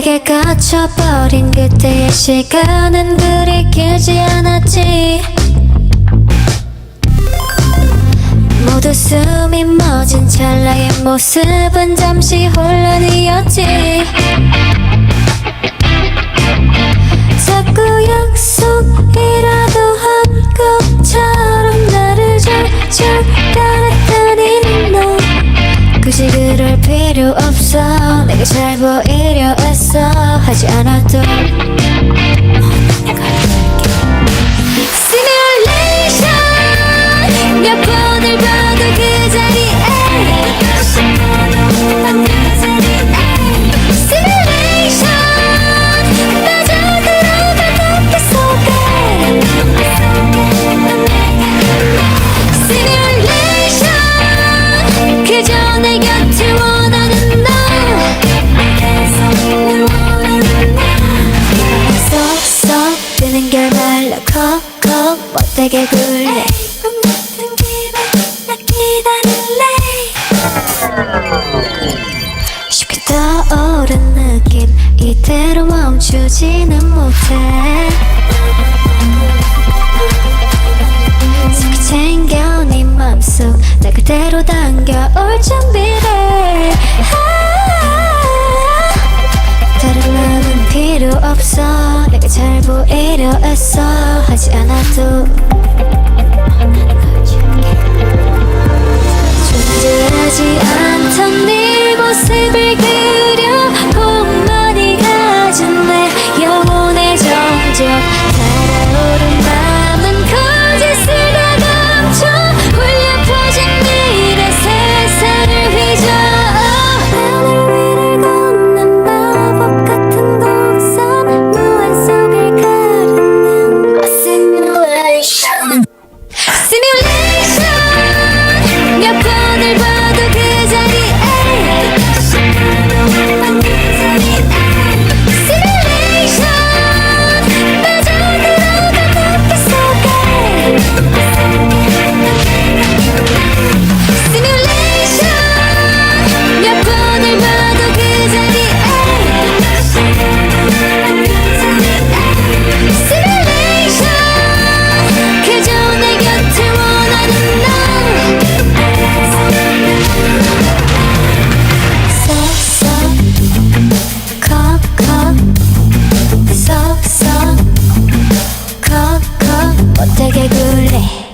멈춰버린 그때의 시간은 그리 길지 않았지. 모두 숨이 멎은 찰나의 모습은 잠시 혼란이었지 잘 보이려 애써 하지 않아도 말로 콕콕 뻗대게 굴래 같은 기분 나 기다릴래. 쉽게 떠오른 느낌 이대로 멈추지는 못해. 속히 챙겨 네 맘속 나 그대로 당겨올 준비를 잘 보이려 애써 하지 않아도 존재하지 않던 굴래